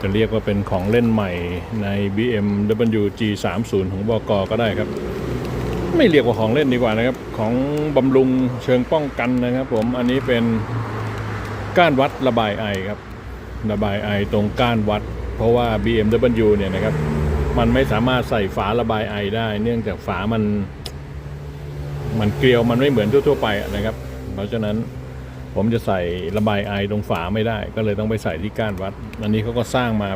จะเรียกว่าเป็นของเล่นใหม่ใน BMW G30 ของบกก็ได้ครับ ไม่เรียกว่าของเล่นดีกว่านะครับ ของบำรุงเชิงป้องกันนะครับผมอันนี้เป็นก้านวัดระบายไอครับ ระบายไอตรงก้านวัด เพราะว่า BMW เนี่ยนะครับ มันไม่สามารถใส่ฝาระบายไอได้ เนื่องจากฝามัน มันเกลียวมันไม่เหมือนทั่วๆไปนะครับ เพราะฉะนั้น ผมจะใส่ระบายไอตรงฝาไม่ได้ ก็เลยต้องไปใส่ที่ก้านวัด อันนี้เขาก็สร้างมา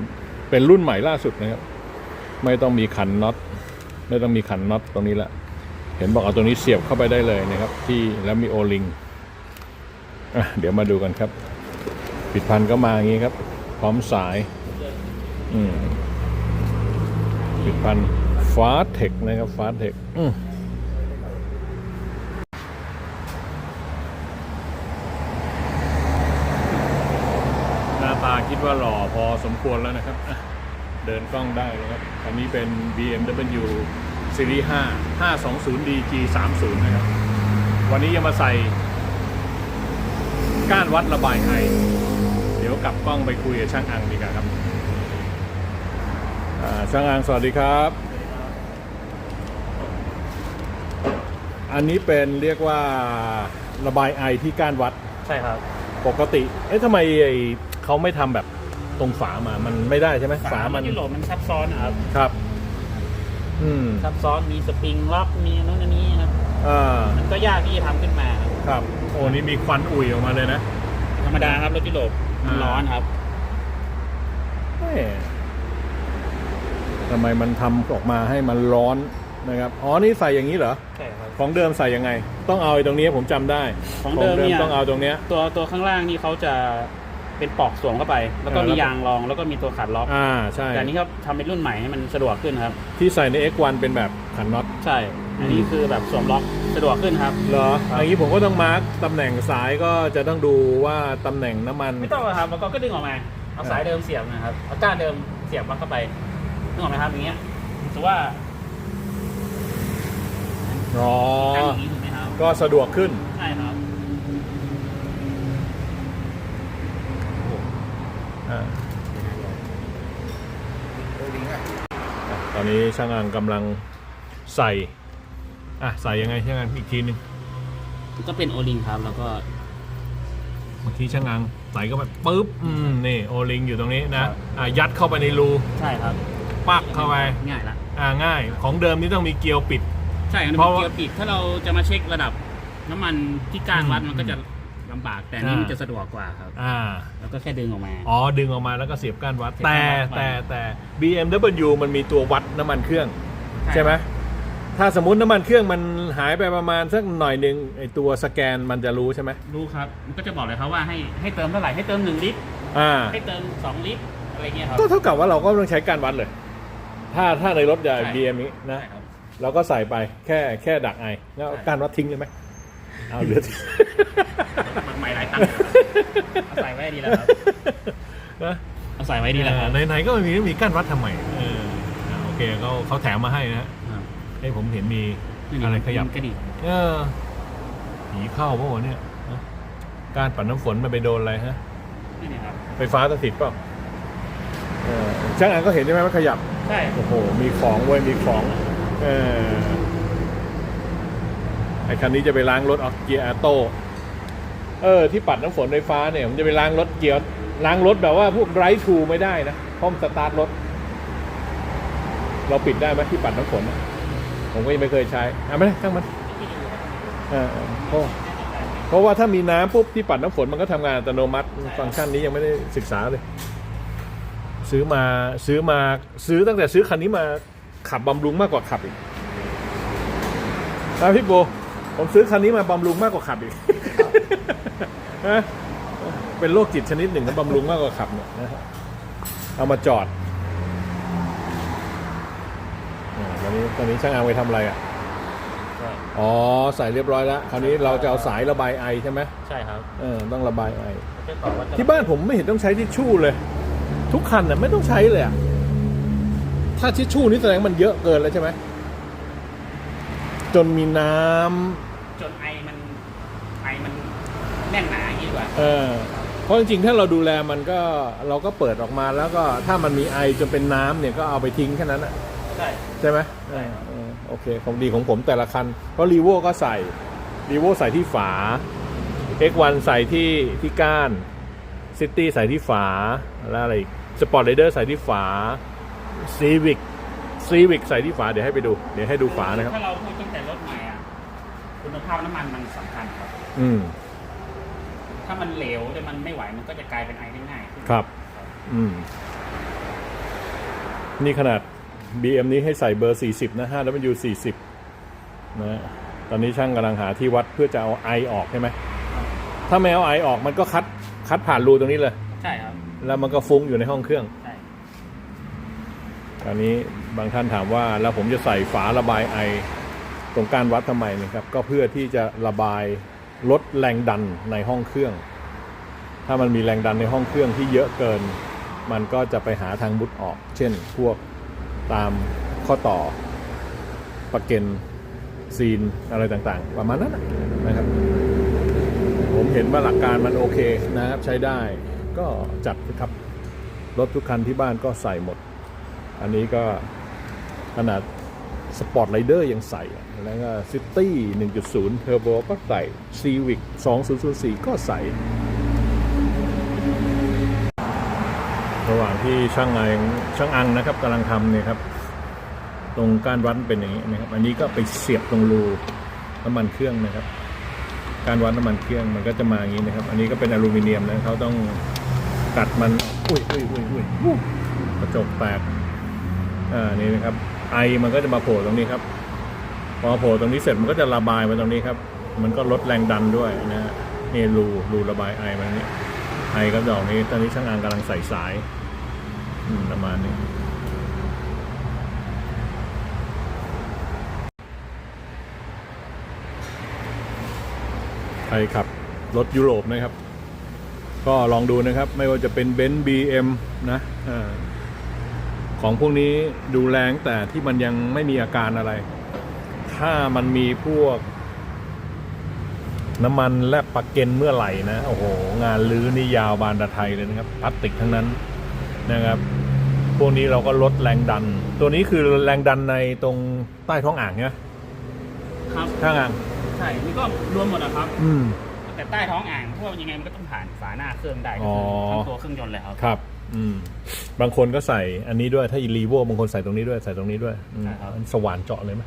เป็นรุ่นใหม่ล่าสุดนะครับ ไม่ต้องมีขันน็อตไม่ต้องมีขันน็อตตรงนี้ละเห็นบอกเอาตัวนี้เสียบเข้าไปได้เลยนะครับ ที่แล้วมีโอลิงอะเดี๋ยวมาดูกันครับ ปิดพันก็มาอย่างนี้ครับ พร้อมสายอืมปิดพันฟ้าเทคนะครับฟ้าเทคอืมหน้าตาคิดว่าหล่อพอสมควรแล้วนะครับอะเดินกล้องได้เลยครับอันนี้เป็น BMW Series 5 520D G30 นะครับ วันนี้จะมาใส่ก้านวัดระบายไอเดี๋ยวกลับกล้องไปคุยกับช่างอังดีกว่าครับอ่าช่างอังสวัสดีครับ อันนี้เป็นเรียกว่าระบายไอที่ก้านวัดใช่ครับ ปกติ เอ๊ะทำไมไอ้เขาไม่ทำแบบ ตรงฝามามันไม่ได้ใช่ไหมฝามันยุโรปมันซับซ้อนนะครับครับ อืมซับซ้อนมีสปริงล็อกมีอันนู้นอันนี้ครับอ่ามันก็ยากที่จะทำขึ้นมาครับครับ โอ้นี่มีควันอุ่ยออกมาเลยนะ ธรรมดาครับรถยุโรปมันอ่าร้อนครับแม่ทำไมมันทำออกมาให้มันร้อนนะครับอ๋อนี่ใส่อย่างนี้เหรอใช่ครับ ของเดิมใส่ยังไง ต้องเอาไอ้ตรงนี้ผมจำได้ของเดิมเนี่ย ต้องเอาตรงเนี้ย ตัวตัวข้างล่างนี่เขาจะ เป็นปลอกสวมเข้าไป แล้วก็อ่ามีแล้วก็ยางรองแล้วก็มีตัวขัดล็อกอ่าใช่แต่อันนี้เขาทำเป็นรุ่นใหม่ให้มันสะดวกขึ้นครับ ที่ใส่ใน X1 เป็นแบบขันน็อต ใช่ อันนี้คือแบบสวมล็อกสะดวกขึ้นครับ เหรอครับอย่างนี้ผมก็ต้องมาร์กตำแหน่งสายก็จะต้องดูว่าตำแหน่งน้ำมัน ไม่ต้องหรอกครับแล้วก็ก็ดึงออกมาเอาสายเดิมเสียบนะครับเอาก้านเดิมเสียบมันเข้าไปนึกออกไหมครับอย่างเงี้ยถือว่าอ๋อตั้งอย่างนี้ถูกไหมครับก็สะดวกขึ้น ใช่ครับ อ่า ตอนนี้ช่างอังกำลังใส่ อะ ใส่ยังไงช่างอังอีกทีหนึงก็เป็นโอลิงครับ แล้วก็เมื่อกี้ช่างอังใส่ก็ไปปุ๊บอืมนี่โอลิงอยู่ตรงนี้นะครับอะยัดเข้าไปในรูใช่ครับ ปักเข้าไปง่ายละอ่าง่าย ของเดิมนี่ต้องมีเกลียวปิด ใช่ครับเพราะว่าเกียร์ปิดถ้าเราจะมาเช็คระดับน้ำมันที่ก้านวัดมันก็จะ ลำบากแต่อันนี้อ่ามัมันจะสะดวกกว่าครับ อ่า แล้วก็แค่ดึงออกมา อ๋อ ดึงออกมาแล้วก็เสียบก้านวัดเสียบแต่ก้านวัดแต่แต่ BMW มันมีตัววัดน้ำมันเครื่อง ใช่ไหมครับถ้าสมมติน้ำมันเครื่องมันหายไปประมาณสักหน่อยหนึ่งไอตัวสแกนมันจะรู้ใช่ไหมรู้ครับ มันก็จะบอกเลยครับว่าให้ให้เติมเท่าไหร่ให้เติมหนึ่งลิตรอ่าให้เติมสองลิตรอะไรเงี้ยครับก็เท่ากับว่าเราก็ต้องใช้การวัดเลย ถ้าถ้าในรถใหญ่ใช่ BM นี้นะใช่ครับเราก็ใส่ไปแค่แค่ดักไอแล้วเอาใช่การวัดทิ้งเลยไหม เอาเหลือทิ้งมันใหม่หลายตังค์เอาใส่ไว้ดีแล้วครับนะเอาใส่ไว้ดีแล้วครับในไหนๆก็มีมีการวัดทำไมเอออ่าโอเคเขาเขาแถมมาให้นะฮะครับ ให้ผมเห็นมีนี่อะไรขยับ กระดิกเออผีเข้าปะวะเนี่ยฮะการปัดน้ำฝนมันไปโดนอะไรฮะ นี่นี่ครับ ไฟฟ้าสถิตเปล่าเออช่างอันก็เห็นใช่ไหมว่าขยับ ใช่ โอ้โห มีของเว้ย มีของ เออไอ้คันนี้จะไปล้างรถออกเกียร์ออโต้เออที่ปัดน้ำฝนไฟฟ้าเนี่ยผมจะไปล้างรถเกียร์ล้างรถแบบว่าพวกไรทูไม่ได้นะเพราะมนสตาร์ทรถ เราปิดได้ไหมที่ปัดน้ำฝนอะผมก็ยังไม่เคยใช้อะไม่ได้ช่างมันเออเพราะเพราะว่าถ้ามีน้ำปุ๊บที่ปัดน้ำฝนมันก็ทำงานอัตโนมัติ ฟังก์ชันนี้ยังไม่ได้ศึกษาเลย ซื้อมาซื้อมาซื้อตั้งแต่ซื้อคันนี้มาขับบำรุงมากกว่าขับอีกนะพี่โบ ผมซื้อคันนี้มาบำรุงมากกว่าขับอีกนะเป็นโรคจิตชนิดหนึ่งครับบำรุงมากกว่าขับเนี่ยนะฮะเอามาจอดอ่าตอนนี้ตอนนี้ช่างอางไปทำอะไรอะอ๋อใส่เรียบร้อยแล้วคราวนี้เราจะเอาสายระบายไอใช่ไหมใช่ครับเออต้องระบายไอ จะตอบว่าจะที่บ้านผมไม่เห็นต้องใช้ทิชชู่เลย ทุกคันน่ะไม่ต้องใช้เลยอะถ้าทิชชู่นี่แสดงมันเยอะเกินแล้วใช่ไหมจนมีน้ำ จนไอมันไอมันแน่นหนาอย่างนี้ดีกว่า เออราะจริงๆ ถ้าเราดูแลมันก็เราก็เปิดออกมาแล้วก็ถ้ามันมีไอจนเป็นน้ำเนี่ยก็เอาไปทิ้งแค่นั้นอะใช่ ใช่ไหมใช่เออโอเค ของดีของผมแต่ละคัน เพราะรีโวก็ใส่รีโวใส่ที่ฝา X1 ใส่ที่ที่ก้านซิตี้ใส่ที่ฝา แล้วอะไรอีกสปอร์ตไรเดอร์ใส่ที่ฝาซีวิกซีวิกใส่ที่ฝาเดี๋ยวให้ไปดู เดี๋ยวให้ดูฝานะครับ ถ้าเราพูดตั้งแต่รถใหม่อะ คุณภาพน้ำมันมันสำคัญครับ อืม ถ้ามันเหลวแต่มันไม่ไหวมันก็จะกลายเป็นไอได้ง่ายขึ้นครับ อืม นี่ขนาด BM นี้ให้ใส่เบอร์ 40 นะ5 W 40 นะ ตอนนี้ช่างกำลังหาที่วัดเพื่อจะเอาไอออกใช่ไหม ถ้าไม่เอาไอออกมันก็คัดคัดผ่านรูตรงนี้เลย ใช่ครับ แล้วมันก็ฟุ้งอยู่ในห้องเครื่องใช่ตอนนี้บางท่านถามว่าแล้วผมจะใส่ฝาระบายไอ ตรงการวัดทำไมนะครับก็เพื่อที่จะระบายลดแรงดันในห้องเครื่อง ถ้ามันมีแรงดันในห้องเครื่องที่เยอะเกิน มันก็จะไปหาทางมุดออก เช่น พวกตามข้อต่อประเกนซีนอะไรต่างๆ ประมาณนั้นนะนะครับ ผมเห็นว่าหลักการมันโอเคนะครับใช้ได้ก็จัดครับรถทุกคันที่บ้านก็ใส่หมด อันนี้ก็ขนาด สปอร์ตไรเดอร์ยังใส่ แล้วก็ซิตี้1.0 เทอร์โบก็ใส่ Civic 2004 ก็ใส่ ระหว่างที่ช่างอังช่างอังนะครับกำลังทำเนี่ยครับ ตรงการวัดเป็นอย่างนี้นะครับ อันนี้ก็ไปเสียบตรงรูน้ำมันเครื่องนะครับ การวัดน้ำมันเครื่องมันก็จะมาอย่างนี้นะครับ อันนี้ก็เป็นอลูมิเนียมนะเขาต้องกัดมัน อุ้ยอุ้ยอุ้ยอุ้ยอู้กระจกแตกอ่านี่นะครับ ไอมันก็จะมาโผล่ตรงนี้ครับ พอโผล่ตรงนี้เสร็จมันก็จะระบายมาตรงนี้ครับ มันก็ลดแรงดันด้วยนะฮะนี่รูรูระบายไอมันนี้ไอก็ดอกนี้ ตอนนี้ช่างอางกำลังใส่สายประมาณนี้ใครขับรถยุโรปนะครับ ก็ลองดูนะครับ ไม่ว่าจะเป็นเบนซ์บีเอ็มนะอา ของพวกนี้ดูแรงแต่ที่มันยังไม่มีอาการอะไร ถ้ามันมีพวก น้ำมันและปลักเกนเมื่อไหร่นะ โอ้โห งานลื้อนี่ยาวบานตะไทยเลยนะครับพลาสติกทั้งนั้นนะครับ พวกนี้เราก็ลดแรงดัน ตัวนี้คือแรงดันในตรงใต้ท้องอ่างเนี่ยครับท้องอ่าง ใช่นี่ก็รวมหมดนะครับ อืมแต่ใต้ท้องอ่างพวกยังไงมันก็ต้องผ่านฝาหน้าเครื่องได้ก็อ๋อคือทั้งตัวเครื่องยนต์เลยครับครับ อืมบางคนก็ใส่อันนี้ด้วยถ้าอีรีโวบางคนใส่ตรงนี้ด้วยใส่ตรงนี้ด้วยอืมใช่ครับ มันสว่านเจาะเลยไหม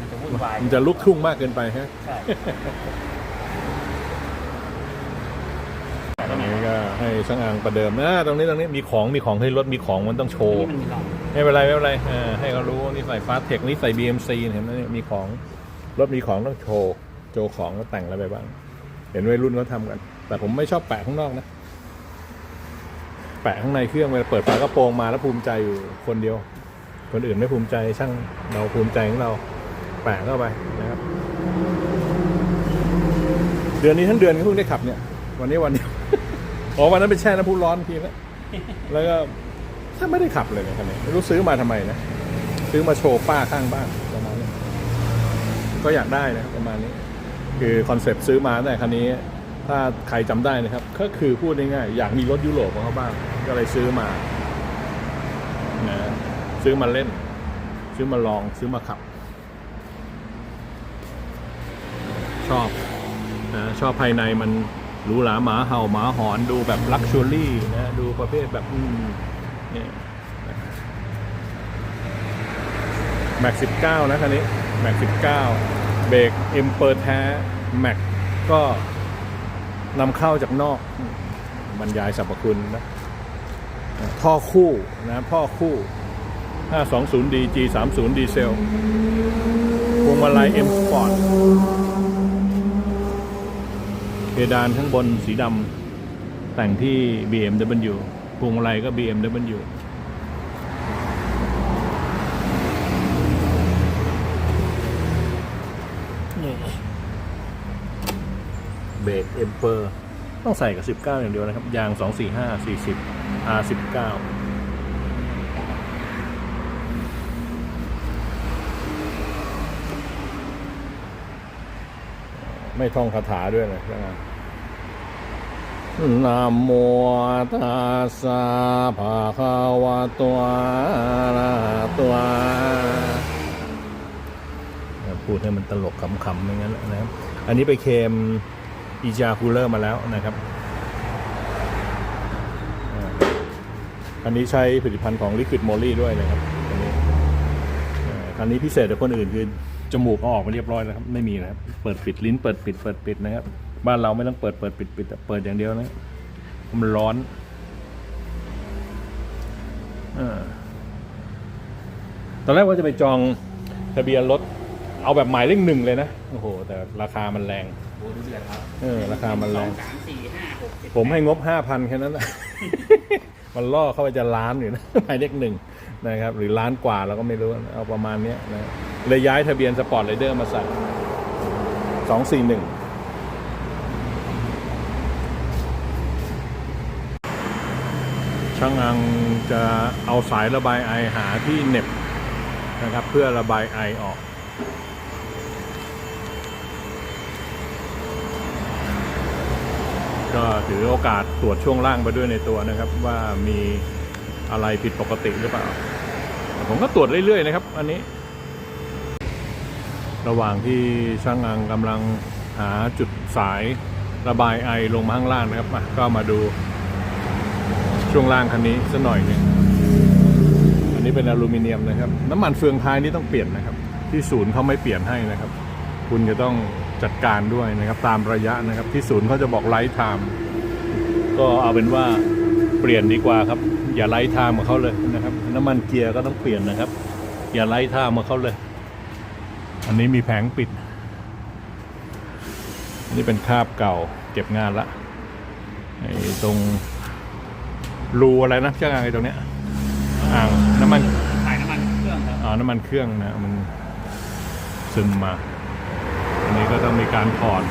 มันจะวุ่นวายมันจะลุกทุ่งมากเกินไปฮะใช่ตรงนี้ก็ให้ช่างอ่างประเดิมนะตรงนี้ตรงนี้มีของมีของให้รถมีของมันต้องโชว์ นี่มันมีรองไม่เป็นไรไม่เป็นไรเออให้เขารู้ว่านี่ใส่ฟาสเทคนี่ใส่ BMC เห็นไหมเนี่ยมีของรถมีของต้องโชว์โชว์ของก็แต่งอะไรไปบ้าง เห็นวัยรุ่นเขาทำกัน แต่ผมไม่ชอบแปะข้างนอกนะ แปะข้างในเครื่องเวลาเปิดฝากระโปรงมาแล้วภูมิใจอยู่คนเดียว คนอื่นไม่ภูมิใจช่างเราภูมิใจของเราแปะเข้าไปนะครับ เดือนนี้ทั้งเดือนก็เพิ่งได้ขับเนี่ย วันนี้วันเดียวอ๋อวันนั้นไปแช่น้ำพุร้อนทีแล้วแล้วก็ถ้าไม่ได้ขับเลยเนี่ยคันนี้ไม่รู้ซื้อมาทำไมนะซื้อมาโชว์ป้าข้างบ้านประมาณนี้ก็อยากได้นะครับประมาณนี้ คือคอนเซปต์ซื้อมาแต่คันนี้ ถ้าใครจำได้นะครับ ก็คือพูดง่ายๆอยากมีรถยุโรปของเขาบ้าง ก็เลยซื้อมานะซื้อมาเล่น ซื้อมาลองซื้อมาขับ ชอบนะชอบภายในมันหรูหราหมาเห่าหมาหอนดูแบบลักชัวรี่นะดูประเภทแบบอืมเนี่ยแม็กสิบเก้านะคันนี้แม็กสิบเก้าเบรกเอ็มเปอร์แท้แม็กก็ นำเข้าจากนอกบรรยายสรรพคุณนะท่อคู่นะท่อคู่ 520D G30 ดีเซลพวงมาลัย M Sport เพดานข้างบนสีดำแต่งที่ BMW พวงมาลัยก็ BMW นี่ เอ็มเปอร์ต้องใส่กับ 19 อย่างเดียวนะครับ ยาง 245 40 R19 ไม่ท่องคาถาด้วยนะใช่ไหมนะโมตัสสะภะคะวะโตอะระหะโตพูดให้มันตลกขำๆอย่างนั้นแหละนะครับ อันนี้ไปเคม อีจาคูลเลอร์มาแล้วนะครับอันนี้ใช้ผลิตภัณฑ์ของ Liquid Moly ด้วยนะครับอันนี้อันนี้พิเศษกว่าคนอื่นคือจมูกอออกมาเรียบร้อยแล้วครับไม่มีนะครับเปิดปิดลิ้นเปิดปิดเปิดปิดนะครับ บ้านเราไม่ต้องเปิดเปิดปิดปิดแต่เปิดอย่างเดียวนะมันร้อนอาตอนแรกว่าจะไปจองทะเบียนรถเอาแบบหมายเลขหนึ่งเลยนะ โอ้โห แต่ราคามันแรง โอ้ดูสิครับเออราคามันแรงสามสี่ห้าหกเจ็ดผมให้งบห้าพันแค่นั้นนะ มันล่อเข้าไปจะล้านอยู่นะ หมายเลขหนึ่งนะครับ หรือล้านกว่าเราก็ไม่รู้เอาประมาณเนี้ยนะเลยย้ายทะเบียนสปอร์ตไรเดอร์มาใส่สองสี่หนึ่งช่างอังจะเอาสายระบายไอหาที่เหน็บนะครับ เพื่อระบายไอออก ก็ถือโอกาสตรวจช่วงล่างไปด้วยในตัวนะครับ ว่ามีอะไรผิดปกติหรือเปล่า ผมก็ตรวจเรื่อยๆนะครับ อันนี้ ระหว่างที่ช่างอังกำลังหาจุดสายระบายไอลงมาข้างล่างนะครับก็มาดูช่วงล่างคันนี้สักหน่อยนึงอันนี้เป็นอลูมิเนียมนะครับ น้ำมันเฟืองท้ายนี่ต้องเปลี่ยนนะครับ ที่ศูนย์เขาไม่เปลี่ยนให้นะครับ คุณจะต้อง จัดการด้วยนะครับ ตามระยะนะครับ ที่ศูนย์เขาจะบอกไลท์ไทม์ก็เอาเป็นว่าเปลี่ยนดีกว่าครับ อย่าไลท์ไทม์กับเขาเลยนะครับ น้ำมันเกียร์ก็ต้องเปลี่ยนนะครับ อย่าไลท์ไทม์กับเขาเลย อันนี้มีแผงปิดอันนี้เป็นคราบเก่าเก็บงานละไอ้ตรงรูอะไรนะช่างอะไรตรงเนี้ยอ่างน้ำมันถ่ายน้ำมันเครื่องครับอ๋อน้ำมันเครื่องนะมันซึมมาอั นนี้ก็ต้องมีการถอด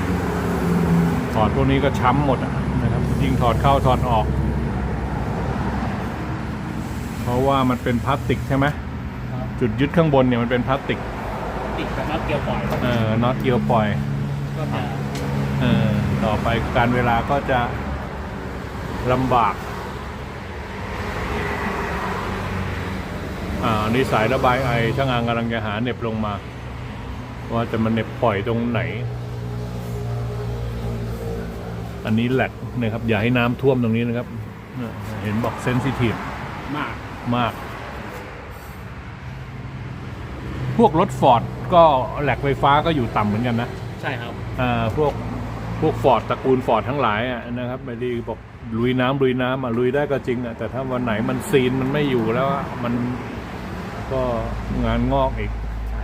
ถอดพวกนี้ก็ช้ำหมดอะนะครับ ยิ่งถอดเข้าถอดออก เพราะว่ามันเป็นพลาสติกใช่ไหมจุดยึดข้างบนเนี่ยมันเป็นพลาสติกติดกับน็อตเกียวปล่อยเอ่อน็อตเกียวปล่อยก็จะเออต่อไปการเวลาก็จะลำบากอ่าอันนี่สายระบายไอช่างอางกำลังจะหาเหน็บลงมา ว่าจะมันเหน็บปล่อยตรงไหน อันนี้แหลกนะครับ อย่าให้น้ำท่วมตรงนี้นะครับเนี่ยเห็นบอกเซนซิทีฟมากมาก พวกรถฟอร์ดก็แหลกไฟฟ้าก็อยู่ต่ำเหมือนกันนะ ใช่ครับอ่าพวกพวกฟอร์ดตระกูลฟอร์ดทั้งหลายอะนะครับไม่ดีบอกลุยน้ำลุยน้ำอะลุยได้ก็จริงอะแต่ถ้าวันไหนมันซีนมันไม่อยู่แล้วอะมันก็งานงอกอีก ใช่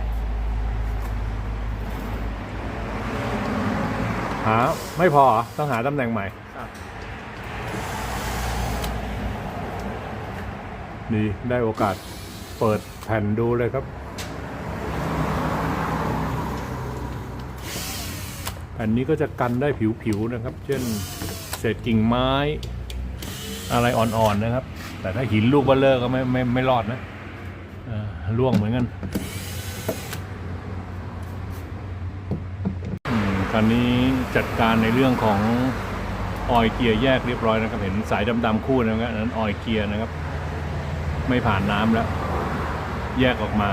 หาไม่พอเหรอต้องหาตำแหน่งใหม่ครับดีได้โอกาสเปิดแผ่นดูเลยครับ แผ่นนี้ก็จะกันได้ผิวๆนะครับ เช่นเศษกิ่งไม้ อะไรอ่อนๆนะครับ แต่ถ้าหินลูกเบลเลอร์ก็ไม่ไม่ไม่รอดนะเอ่อล่วงเหมือนกันอืม คราวนี้จัดการในเรื่องของออยเกียร์แยกเรียบร้อยนะครับ เห็นสายดำๆคู่นะครับอันนั้นออยเกียร์นะครับ ไม่ผ่านน้ำแล้ว แยกออกมา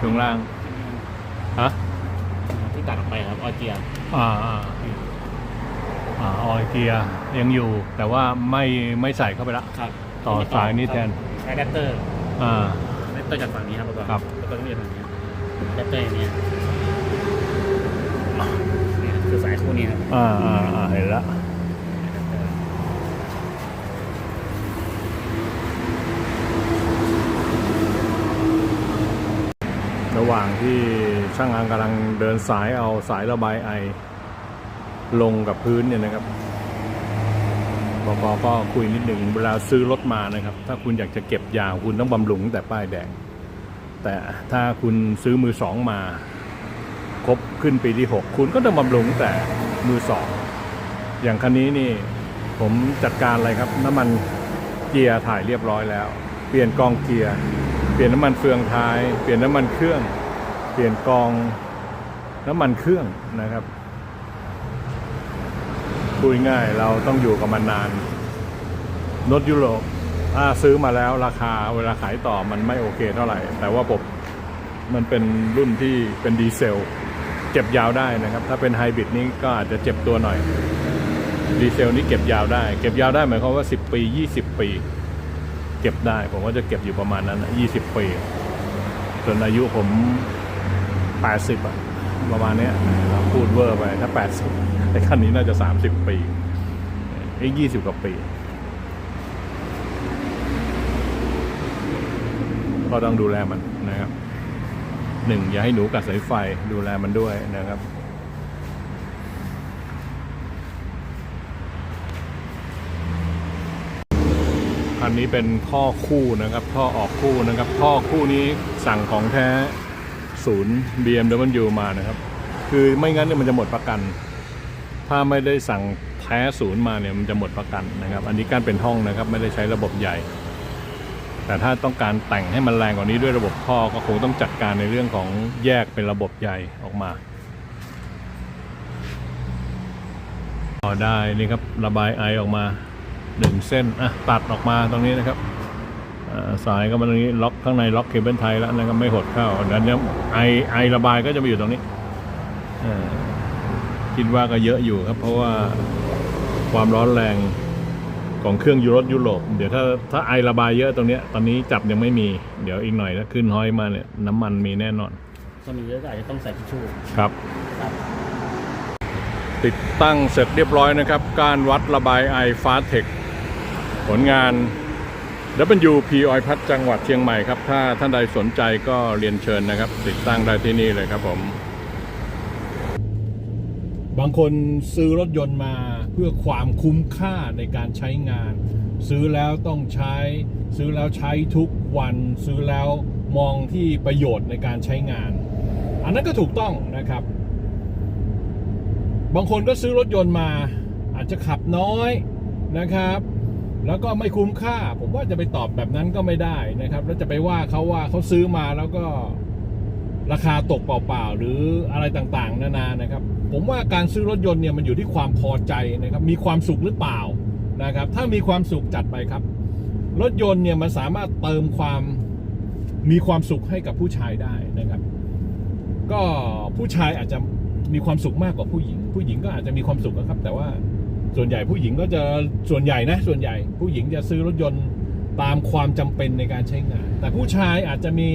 ช่วงล่างฮะที่ตัดออกไปครับออยเกียร์อ่าอ่าอ่าออยเกียร์ยังอยู่ แต่ว่าไม่ไม่ใส่เข้าไปละครับ ต่อสายนี่แทนใช้อะแดปเตอร์อ่าอะแดปเตอร์จากฝั่งนี้ครับแล้วก็ครับแล้วก็เรียกฝั่งนี้อะแดปเตอร์อย่างเนี้ย เนี่ยคือสายคู่นี้ครับอ่าอ่าอ่าเห็นละอะแดปเตอร์ระหว่างที่ช่างอางกำลังเดินสายเอาสายระบายไอ ลงกับพื้นเนี่ยนะครับบกก็คุยนิดหนึ่งเวลาซื้อรถมานะครับ ถ้าคุณอยากจะเก็บยาวคุณต้องบำรุงตั้งแต่ป้ายแดง แต่ถ้าคุณซื้อมือสองมา ครบขึ้นปีที่ 6 คุณก็ต้องบำรุงแต่มือสองอย่างคันนี้นี่ผมจัดการอะไรครับ น้ำมันเกียร์ถ่ายเรียบร้อยแล้ว เปลี่ยนกองเกียร์เปลี่ยนน้ำมันเฟืองท้าย เปลี่ยนน้ำมันเครื่อง เปลี่ยนกองน้ำมันเครื่องนะครับพูดง่ายเราต้องอยู่กับมันนานรถยุโรปถ้าซื้อมาแล้วราคาเวลาขายต่อมันไม่โอเคเท่าไหร่ แต่ว่าผมมันเป็นรุ่นที่เป็นดีเซล เก็บยาวได้นะครับ ถ้าเป็นไฮบริดนี่ก็อาจจะเจ็บตัวหน่อย ดีเซลนี่เก็บยาวได้ เก็บยาวได้หมายความว่า 10 ปี 20 ปี เก็บได้ ผมว่าจะเก็บอยู่ประมาณนั้นนะ20ปีจนอายุผม 80อะประมาณนี้พูดเวอร์ไปถ้า 80แต่คันนี้น่าจะ 30 ปีอีก20 กว่าปี ก็ต้องดูแลมันนะครับ หนึ่งอย่าให้หนูกัดสายไฟดูแลมันด้วยนะครับ อันนี้เป็นท่อคู่นะครับ ท่อออกคู่นะครับ ท่อคู่นี้สั่งของแท้ศูนย์ BMW มานะครับ คือไม่งั้นเนี่ยมันจะหมดประกัน ถ้าไม่ได้สั่งแท้ศูนย์มาเนี่ยมันจะหมดประกันนะครับ อันนี้การเป็นห้องนะครับ ไม่ได้ใช้ระบบใหญ่ แต่ถ้าต้องการแต่งให้มันแรงกว่านี้ด้วยระบบท่อก็คงต้องจัดการในเรื่องของแยกเป็นระบบใหญ่ออกมาต่อได้นี่ครับระบายไอออกมาหนึ่งเส้นอะตัดออกมาตรงนี้นะครับสายก็มาตรงนี้ล็อกข้างในล็อกเคเบิลไทยแล้วนะครับไม่หดเข้าดังนั้นไอไอระบายก็จะมาอยู่ตรงนี้คิดว่าก็เยอะอยู่ครับ เพราะว่าความร้อนแรง ของเครื่องยูรถยุโรปเดี๋ยวถ้าถ้าไอระบายเยอะตรงเนี้ยตอนนี้จับยังไม่มีเดี๋ยวอีกหน่อยถ้าขึ้นห้อยมาเนี่ยน้ำมันมีแน่นอน ถ้ามีเยอะก็อาจจะต้องใส่ทิชชู่ครับ ครับ ติดตั้งเสร็จเรียบร้อยนะครับ การวัดระบายไอฟาเทคผลงาน WP ออยพัดจังหวัดเชียงใหม่ครับ ถ้าท่านใดสนใจก็เรียนเชิญนะครับ ติดตั้งได้ที่นี่เลยครับผม บางคนซื้อรถยนต์มาเพื่อความคุ้มค่าในการใช้งาน ซื้อแล้วต้องใช้ ซื้อแล้วใช้ทุกวัน ซื้อแล้วมองที่ประโยชน์ในการใช้งาน อันนั้นก็ถูกต้องนะครับ บางคนก็ซื้อรถยนต์มาอาจจะขับน้อยนะครับ แล้วก็ไม่คุ้มค่า ผมว่าจะไปตอบแบบนั้นก็ไม่ได้นะครับ แล้วจะไปว่าเขาว่าเขาซื้อมาแล้วก็ ราคาตกเปล่าๆหรืออะไรต่างๆ นานานะครับ ผมว่าการซื้อรถยนต์เนี่ยมันอยู่ที่ความพอใจนะครับ มีความสุขหรือเปล่านะครับ ถ้ามีความสุขจัดไปครับ รถยนต์เนี่ยมันสามารถเติมความมีความสุขให้กับผู้ชายได้นะครับ ก็ผู้ชายอาจจะมีความสุขมากกว่าผู้หญิง ผู้หญิงก็อาจจะมีความสุขนะครับ แต่ว่าส่วนใหญ่ผู้หญิงก็จะส่วนใหญ่นะ ส่วนใหญ่ ผู้หญิงจะซื้อรถยนต์ตามความจำเป็นในการใช้งาน แต่ผู้ชายอาจจะมี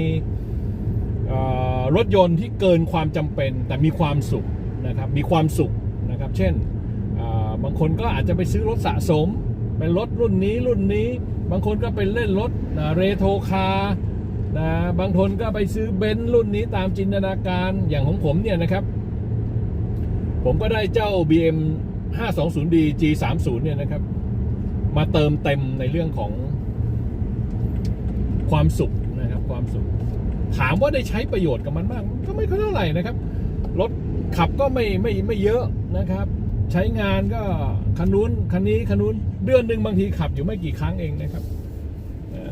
เอ่อ รถยนต์ที่เกินความจำเป็นแต่มีความสุขนะครับมีความสุขนะครับ เช่นบางคนก็อาจจะไปซื้อรถสะสม เป็นรถรุ่นนี้รุ่นนี้ บางคนก็ไปเล่นรถเรโทรคาร์นะบางคนก็ไปซื้อเบนซ์รุ่นนี้ตามจินตนาการอย่างของผมเนี่ยนะครับ ผมก็ได้เจ้า BM 520D G30 เนี่ยนะครับ มาเติมเต็มในเรื่องของความสุขนะครับความสุข ถามว่าได้ใช้ประโยชน์กับมันบ้างก็ไม่ค่อยเท่าไหร่นะครับ รถขับก็ไม่ไม่ไม่เยอะนะครับ ใช้งานก็คันนู้นคันนี้คันนู้นเดือนหนึ่งบางทีขับอยู่ไม่กี่ครั้งเองนะครับ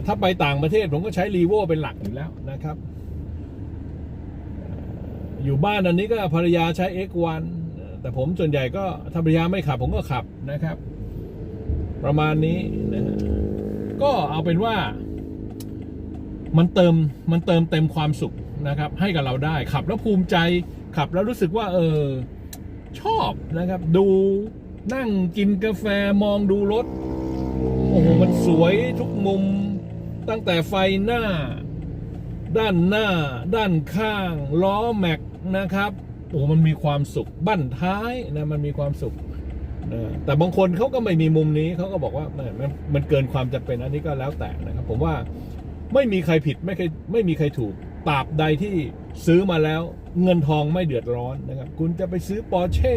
ถ้าไปต่างประเทศผมก็ใช้รีโวเป็นหลักอยู่แล้วนะครับ อยู่บ้านอันนี้ก็ภรรยาใช้ X1 แต่ผมส่วนใหญ่ก็ถ้าภรรยาไม่ขับผมก็ขับนะครับ ประมาณนี้นะฮะก็เอาเป็นว่า มันเติมมันเติมเต็มความสุขนะครับ ให้กับเราได้ขับแล้วภูมิใจขับแล้วรู้สึกว่า เออ ชอบนะครับ ดูนั่งกินกาแฟมองดูรถ โอ้โห มันสวยทุกมุมตั้งแต่ไฟหน้า ด้านหน้า ด้านข้าง ล้อแม็กนะครับโอ้โหมันมีความสุขบั้นท้ายนะมันมีความสุขแต่บางคนเขาก็ไม่มีมุมนี้เขาก็บอกว่ามันมันเกินความจำเป็นอันนี้ก็แล้วแต่นะครับ ผมว่า ไม่มีใครผิดไม่เคยไม่มีใครถูกตราบใดที่ซื้อมาแล้วเงินทองไม่เดือดร้อนนะครับ คุณจะไปซื้อปอร์เช่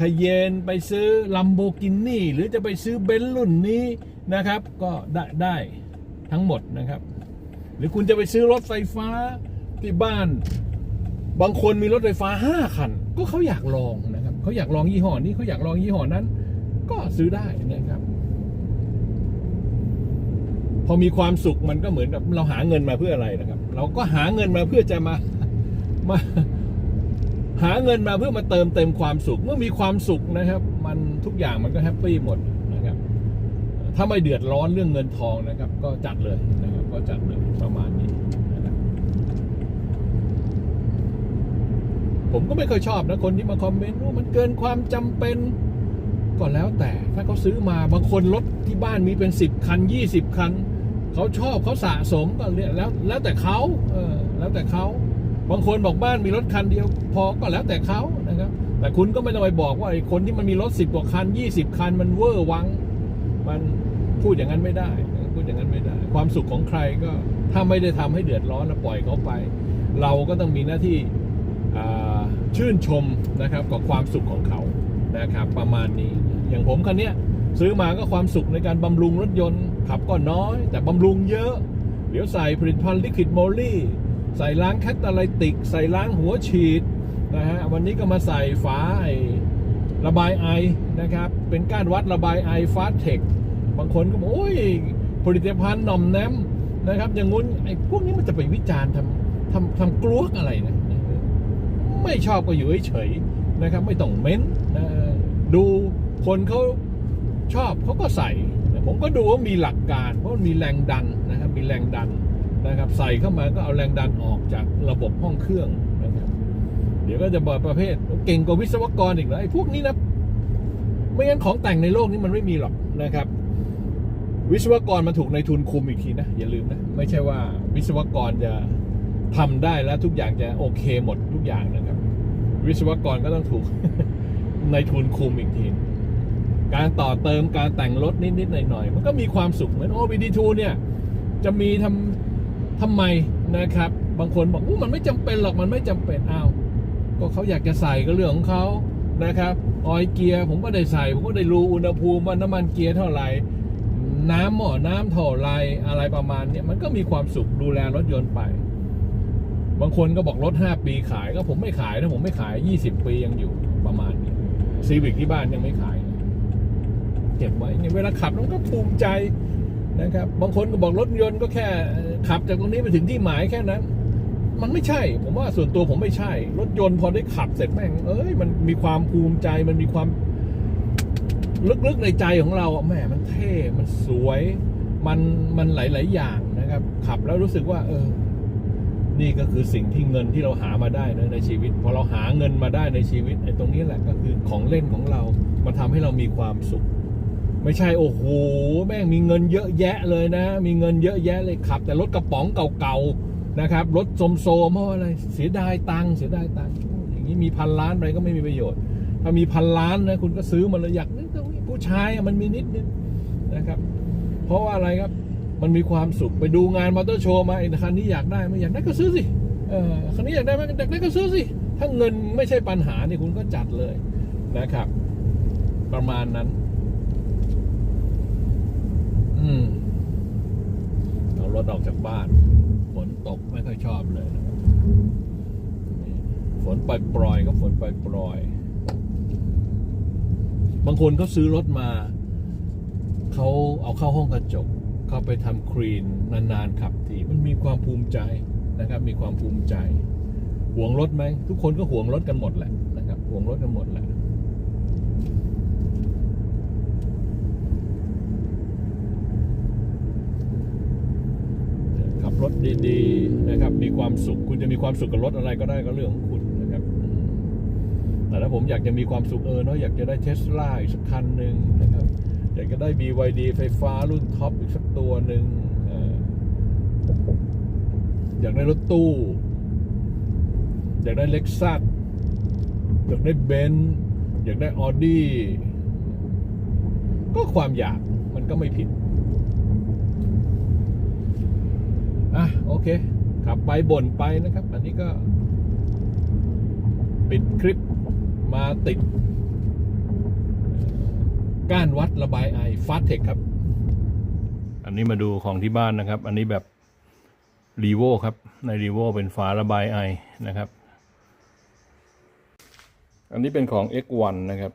คาเยนไปซื้อลัมโบกินี่หรือจะไปซื้อเบนซ์รุ่นนี้นะครับ ก็ได้ได้ทั้งหมดนะครับ หรือคุณจะไปซื้อรถไฟฟ้าที่บ้าน บางคนมีรถไฟฟ้าห้าคัน ก็เขาอยากลองนะครับเขาอยากลองยี่ห้อนี้เขาอยากลองยี่ห้อนั้น ก็ซื้อได้นะครับ พอมีความสุขมันก็เหมือนกับเราหาเงินมาเพื่ออะไรนะครับ เราก็หาเงินมาเพื่อจะมามาหาเงินมาเพื่อมาเติมเต็มความสุข เมื่อมีความสุขนะครับ มันทุกอย่างมันก็แฮปปี้หมดนะครับ ถ้าไม่เดือดร้อนเรื่องเงินทองนะครับ ก็จัดเลยนะครับ ก็จัดเลยประมาณนี้นะครับผมก็ไม่เคยชอบนะคนที่มาคอมเมนต์ว่ามันเกินความจำเป็นก็แล้วแต่ถ้าเขาซื้อมาบางคนรถที่บ้านมีเป็นสิบคันยี่สิบคัน เขาชอบเขาสะสมก็เรียแล้วแล้วแต่เขาเออแล้วแต่เขาบางคนบอกบ้านมีรถคันเดียว พอก็แล้วแต่เขานะครับ แต่คุณก็ไม่ต้องไปบอกว่าไอ้คนที่มันมีรถสิบกว่าคันยี่สิบคันมันเวอร์วัง มันพูดอย่างนั้นไม่ได้พูดอย่างนั้นไม่ได้ ความสุขของใครก็ถ้าไม่ได้ทำให้เดือดร้อนปล่อยเขาไป เราก็ต้องมีหน้าที่ชื่นชมนะครับกับความสุขของเขานะครับ ประมาณนี้ อย่างผมคันนี้ซื้อมาก็ความสุขในการบำรุงรถยนต์ ขับก็น้อย แต่บำรุงเยอะ เดี๋ยวใส่ผลิตภัณฑ์ลิควิดโมลี่ ใส่ล้างแคตตาไลติก ใส่ล้างหัวฉีดนะฮะวันนี้ก็มาใส่ฝาไอระบายไอนะครับ เป็นก้านวัดระบายไอฟาสเทคบางคนก็บอกโอ้ยผลิตภัณฑ์หน่อมแนมนะครับ อย่างงู้นไอ้พวกนี้มันจะไปวิจารณ์ทำทำทำกลัวอะไรนะไม่ชอบก็อยู่เฉยๆนะครับ ไม่ต้องเม้นนะดูคนเขาชอบเขาก็ใส่ ผมก็ดูว่ามีหลักการเพราะมันมีแรงดันนะครับมีแรงดันนะครับ ใส่เข้ามาก็เอาแรงดันออกจากระบบห้องเครื่องนะครับ เดี๋ยวก็จะบอกประเภทเก่งกว่าวิศวกรอีกแล้วไอ้พวกนี้นะไม่งั้นของแต่งในโลกนี้มันไม่มีหรอกนะครับ วิศวกรมันถูกในทุนคุมอีกทีนะอย่าลืมนะไม่ใช่ว่าวิศวกรจะทำได้แล้วทุกอย่างจะโอเคหมดทุกอย่างนะครับ วิศวกรก็ต้องถูกในทุนคุมอีกที การต่อเติมการแต่งรถนิดๆหน่อยๆมันก็มีความสุขเหมือนโอ BD2 เนี่ยจะมีทำทำไมนะครับ บางคนบอกอู้มันไม่จำเป็นหรอกมันไม่จำเป็นอ้าวก็เขาอยากจะใส่ก็เรื่องของเขานะครับออยเกียร์ผมก็ได้ใส่ ผมก็ได้รู้อุณหภูมิว่าน้ำมันเกียร์เท่าไหร่น้ำหม้อน้ำเท่าไรอะไรประมาณเนี้ยมันก็มีความสุขดูแลรถยนต์ไป บางคนก็บอกรถ 5 ปีขายก็ผมไม่ขายนะผมไม่ขาย 20 ปียังอยู่ประมาณนี้ซีวิกที่บ้านยังไม่ขาย เก็บไว้เนี่ยเวลาขับมันก็ภูมิใจนะครับ บางคนก็บอกรถยนต์ก็แค่ขับจากตรงนี้ไปถึงที่หมายแค่นั้น มันไม่ใช่ ผมว่าส่วนตัวผมไม่ใช่ รถยนต์พอได้ขับเสร็จแม่ง เอ้ยมันมีความภูมิใจมันมีความลึกๆในใจของเราแหมมันเท่มันสวยมันมันหลาย ๆ อย่างนะครับ ขับแล้วรู้สึกว่า เออ นี่ก็คือสิ่งที่เงินที่เราหามาได้นะในชีวิต พอเราหาเงินมาได้ในชีวิตไอ้ตรงนี้แหละก็คือของเล่นของเรามันทำให้เรามีความสุข ไม่ใช่โอ้โหแม่งมีเงินเยอะแยะเลยนะ มีเงินเยอะแยะเลยขับ แต่รถกระป๋องเก่าๆนะครับรถโสมๆเพราะอะไรเสียดายตังค์เสียดายตังค์อย่างนี้มีพันล้านไปก็ไม่มีประโยชน์ ถ้ามีพันล้านนะคุณก็ซื้อมาเลยอยากนึกตรงนี้ผู้ชายมันมีนิดนึงนะครับ เพราะว่าอะไรครับมันมีความสุขไปดูงานมอเตอร์โชว์มาไอ้คันนี้อยากได้ไหมอยากได้ก็ซื้อสิเออคันนี้อยากได้ไหมอยากได้ก็ซื้อสิถ้าเงินไม่ใช่ปัญหาเนี่ยคุณก็จัดเลยนะครับ ประมาณนั้น อืมเอารถออกจากบ้าน ฝนตกไม่ค่อยชอบเลยนะครับนี่ฝนปล่อยก็ฝนปล่อยๆบางคนเขาซื้อรถมา เขาเอาเข้าห้องกระจก เขาไปทำคลีนนานๆขับที มันมีความภูมิใจนะครับ มีความภูมิใจ ห่วงรถไหม ทุกคนก็ห่วงรถกันหมดแหละนะครับ ห่วงรถกันหมดแหละ ขับรถ ดีๆนะครับ มีความสุข คุณจะมีความสุขกับรถอะไรก็ได้ก็เรื่องของคุณนะครับ แต่ถ้าผมอยากจะมีความสุขเออเนาะอยากจะได้เทสลาอีกสักคันหนึ่งนะครับ อยากจะได้ BYD ไฟฟ้ารุ่นท็อปอีกสักตัวหนึ่งเอ่ออยากได้รถตู้ อยากได้เล็กซัสอยากได้เบนซ์อยากได้ออดี้ก็ความอยากมันก็ไม่ผิด อะ โอเค ขับไปบ่นไปนะครับ อันนี้ก็ ปิดคลิปมาติด ก้านวัดระบายไอฟาสเทคครับ อันนี้มาดูของที่บ้านนะครับ อันนี้แบบรีโวครับ ในรีโวเป็นฝาระบายไอนะครับ อันนี้เป็นของ X1 นะครับ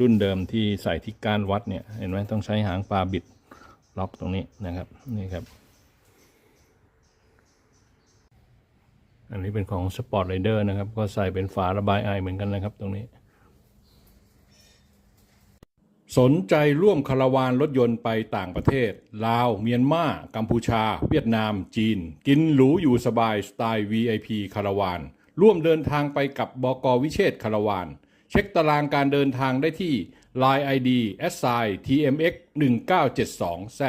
รุ่นเดิมที่ใส่ที่ก้านวัดเนี่ย เห็นไหมต้องใช้หางปลาบิดล็อกตรงนี้นะครับ นี่ครับ อันนี้เป็นของ Sport Rider นะครับ ก็ใส่เป็นฝาระบายไอเหมือนกันนะครับตรงนี้ สนใจร่วมคาราวานรถยนต์ไปต่างประเทศ ลาว เมียนมา กัมพูชา เวียดนาม จีน กินหรูอยู่สบายสไตล์ VIP คาราวาน ร่วมเดินทางไปกับบกวิเชษคาราวาน เช็คตารางการเดินทางได้ที่ Line ID s i tmx 1972 z